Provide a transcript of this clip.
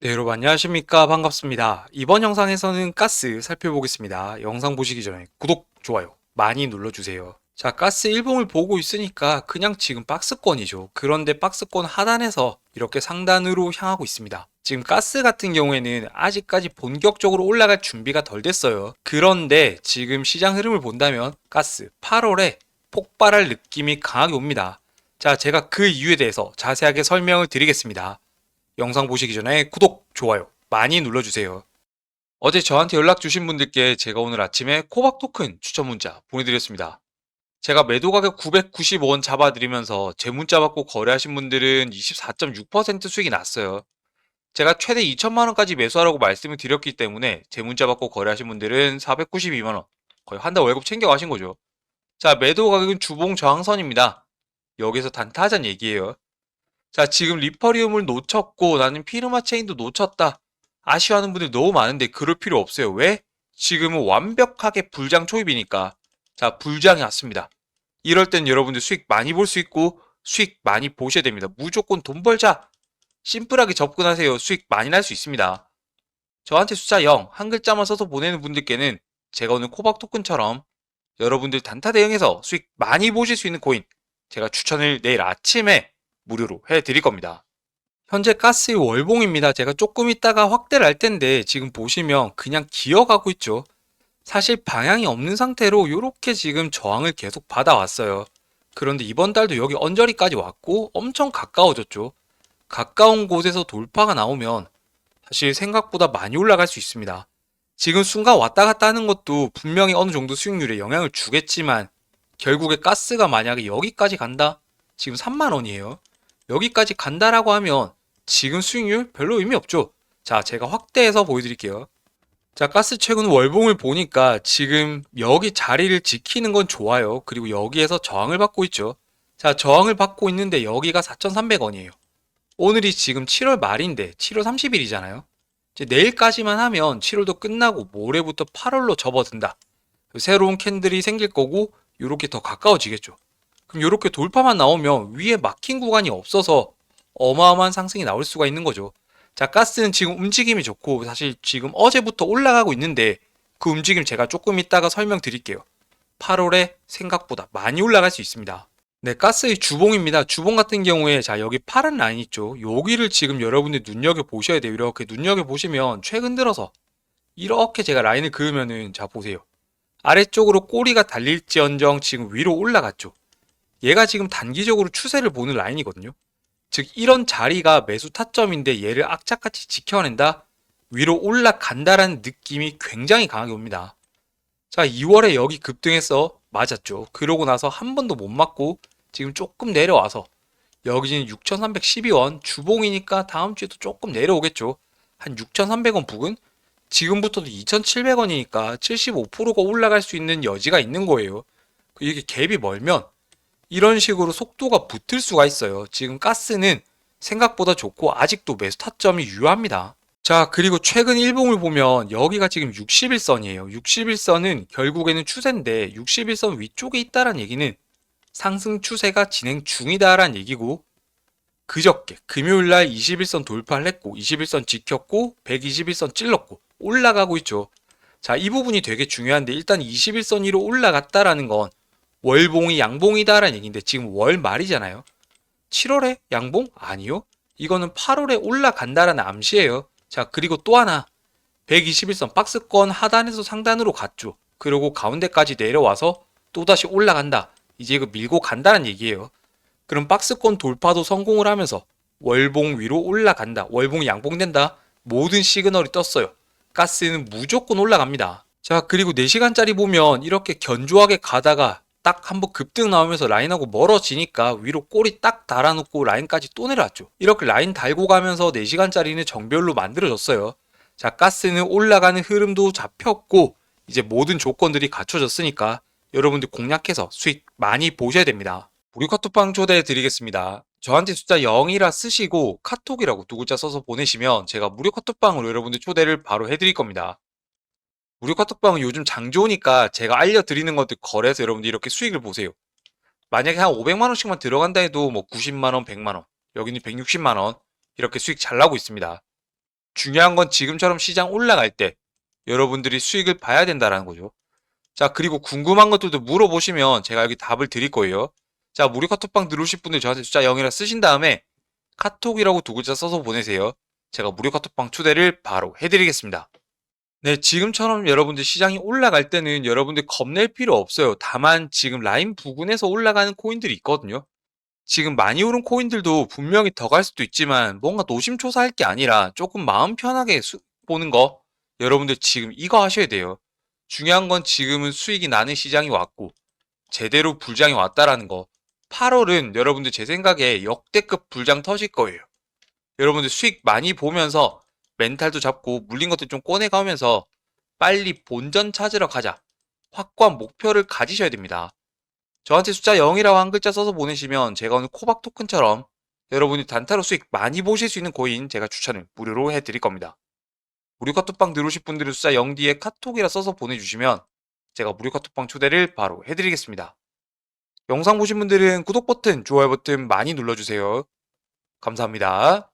네, 여러분 안녕하십니까? 반갑습니다. 이번 영상에서는 가스 살펴보겠습니다. 영상 보시기 전에 구독, 좋아요 많이 눌러주세요. 자, 가스 일봉을 보고 있으니까 그냥 지금 박스권이죠. 그런데 박스권 하단에서 이렇게 상단으로 향하고 있습니다. 지금 가스 같은 경우에는 아직까지 본격적으로 올라갈 준비가 덜 됐어요. 그런데 지금 시장 흐름을 본다면 가스 8월에 폭발할 느낌이 강하게 옵니다. 자, 제가 그 이유에 대해서 자세하게 설명을 드리겠습니다. 영상 보시기 전에 구독, 좋아요 많이 눌러주세요. 어제 저한테 연락 주신 분들께 제가 오늘 아침에 코박 토큰 추천 문자 보내드렸습니다. 제가 매도 가격 995원 잡아드리면서 제 문자 받고 거래하신 분들은 24.6% 수익이 났어요. 제가 최대 2천만원까지 매수하라고 말씀을 드렸기 때문에 제 문자 받고 거래하신 분들은 492만원 거의 한 달 월급 챙겨가신 거죠. 자 매도 가격은 주봉 저항선입니다. 여기서 단타하자는 얘기예요. 자, 지금 리퍼리움을 놓쳤고 나는 피르마 체인도 놓쳤다. 아쉬워하는 분들 너무 많은데 그럴 필요 없어요. 왜? 지금은 완벽하게 불장 초입이니까. 자, 불장이 왔습니다. 이럴 땐 여러분들 수익 많이 볼 수 있고 수익 많이 보셔야 됩니다. 무조건 돈 벌자. 심플하게 접근하세요. 수익 많이 날 수 있습니다. 저한테 숫자 0, 한 글자만 써서 보내는 분들께는 제가 오늘 코박 토큰처럼 여러분들 단타 대응해서 수익 많이 보실 수 있는 코인 제가 추천을 내일 아침에 무료로 해드릴 겁니다. 현재 가스의 월봉입니다. 제가 조금 있다가 확대를 할 텐데 지금 보시면 그냥 기어가고 있죠. 사실 방향이 없는 상태로 이렇게 지금 저항을 계속 받아왔어요. 그런데 이번 달도 여기 언저리까지 왔고 엄청 가까워졌죠. 가까운 곳에서 돌파가 나오면 사실 생각보다 많이 올라갈 수 있습니다. 지금 순간 왔다 갔다 하는 것도 분명히 어느 정도 수익률에 영향을 주겠지만 결국에 가스가 만약에 여기까지 간다? 지금 3만 원이에요. 여기까지 간다라고 하면 지금 수익률 별로 의미 없죠. 자, 제가 확대해서 보여드릴게요. 자, 가스 최근 월봉을 보니까 지금 여기 자리를 지키는 건 좋아요. 그리고 여기에서 저항을 받고 있죠. 자, 저항을 받고 있는데 여기가 4,300원이에요. 오늘이 지금 7월 말인데 7월 30일이잖아요. 이제 내일까지만 하면 7월도 끝나고 모레부터 8월로 접어든다. 새로운 캔들이 생길 거고 이렇게 더 가까워지겠죠. 그럼 이렇게 돌파만 나오면 위에 막힌 구간이 없어서 어마어마한 상승이 나올 수가 있는 거죠. 자, 가스는 지금 움직임이 좋고 사실 지금 어제부터 올라가고 있는데 그 움직임 제가 조금 이따가 설명드릴게요. 8월에 생각보다 많이 올라갈 수 있습니다. 네, 가스의 주봉입니다. 주봉 같은 경우에 자, 여기 파란 라인 있죠. 여기를 지금 여러분들 눈여겨 보셔야 돼요. 이렇게 눈여겨 보시면 최근 들어서 이렇게 제가 라인을 그으면은 자, 보세요. 아래쪽으로 꼬리가 달릴지언정 지금 위로 올라갔죠. 얘가 지금 단기적으로 추세를 보는 라인이거든요. 즉 이런 자리가 매수 타점인데 얘를 악착같이 지켜낸다? 위로 올라간다라는 느낌이 굉장히 강하게 옵니다. 자 2월에 여기 급등해서 맞았죠. 그러고 나서 한 번도 못 맞고 지금 조금 내려와서 여기는 6,312원 주봉이니까 다음 주에도 조금 내려오겠죠. 한 6,300원 부근? 지금부터도 2,700원이니까 75%가 올라갈 수 있는 여지가 있는 거예요. 이게 갭이 멀면 이런 식으로 속도가 붙을 수가 있어요. 지금 가스는 생각보다 좋고 아직도 매수 타점이 유효합니다. 자, 그리고 최근 일봉을 보면 여기가 지금 61선이에요. 61선은 결국에는 추세인데 61선 위쪽에 있다란 얘기는 상승 추세가 진행 중이다란 얘기고 그저께 금요일 날 21선 돌파를 했고 21선 지켰고 121선 찔렀고 올라가고 있죠. 자, 이 부분이 되게 중요한데 일단 21선 위로 올라갔다라는 건 월봉이 양봉이다라는 얘기인데 지금 월 말이잖아요. 7월에 양봉? 아니요. 이거는 8월에 올라간다라는 암시예요. 자, 그리고 또 하나. 121선 박스권 하단에서 상단으로 갔죠. 그리고 가운데까지 내려와서 또다시 올라간다. 이제 이거 밀고 간다는 얘기예요. 그럼 박스권 돌파도 성공을 하면서 월봉 위로 올라간다. 월봉이 양봉된다. 모든 시그널이 떴어요. 가스는 무조건 올라갑니다. 자, 그리고 4시간짜리 보면 이렇게 견조하게 가다가 딱 한번 급등 나오면서 라인하고 멀어지니까 위로 꼬리 딱 달아놓고 라인까지 또 내려왔죠. 이렇게 라인 달고 가면서 4시간짜리는 정별로 만들어졌어요. 자, 가스는 올라가는 흐름도 잡혔고 이제 모든 조건들이 갖춰졌으니까 여러분들 공략해서 수익 많이 보셔야 됩니다. 무료 카톡방 초대해 드리겠습니다. 저한테 숫자 0이라 쓰시고 카톡이라고 두 글자 써서 보내시면 제가 무료 카톡방으로 여러분들 초대를 바로 해드릴 겁니다. 무료 카톡방은 요즘 장 좋으니까 제가 알려드리는 것들 거래해서 여러분들 이렇게 수익을 보세요. 만약에 한 500만원씩만 들어간다 해도 뭐 90만원, 100만원, 여기는 160만원 이렇게 수익 잘 나고 있습니다. 중요한 건 지금처럼 시장 올라갈 때 여러분들이 수익을 봐야 된다라는 거죠. 자, 그리고 궁금한 것들도 물어보시면 제가 여기 답을 드릴 거예요. 자, 무료 카톡방 들어오실 분들 저한테 숫자 0이라 쓰신 다음에 카톡이라고 두 글자 써서 보내세요. 제가 무료 카톡방 초대를 바로 해드리겠습니다. 네, 지금처럼 여러분들 시장이 올라갈 때는 여러분들 겁낼 필요 없어요. 다만 지금 라인 부근에서 올라가는 코인들이 있거든요. 지금 많이 오른 코인들도 분명히 더 갈 수도 있지만 뭔가 노심초사할 게 아니라 조금 마음 편하게 수- 보는 거 여러분들 지금 이거 하셔야 돼요. 중요한 건 지금은 수익이 나는 시장이 왔고 제대로 불장이 왔다라는 거. 8 월은 여러분들 제 생각에 역대급 불장 터질 거예요. 여러분들 수익 많이 보면서 멘탈도 잡고 물린 것들 좀 꺼내가면서 빨리 본전 찾으러 가자. 확고한 목표를 가지셔야 됩니다. 저한테 숫자 0이라고 한 글자 써서 보내시면 제가 오늘 코박 토큰처럼 여러분이 단타로 수익 많이 보실 수 있는 코인 제가 추천을 무료로 해드릴 겁니다. 무료 카톡방 들어오실 분들은 숫자 0 뒤에 카톡이라 써서 보내주시면 제가 무료 카톡방 초대를 바로 해드리겠습니다. 영상 보신 분들은 구독 버튼, 좋아요 버튼 많이 눌러주세요. 감사합니다.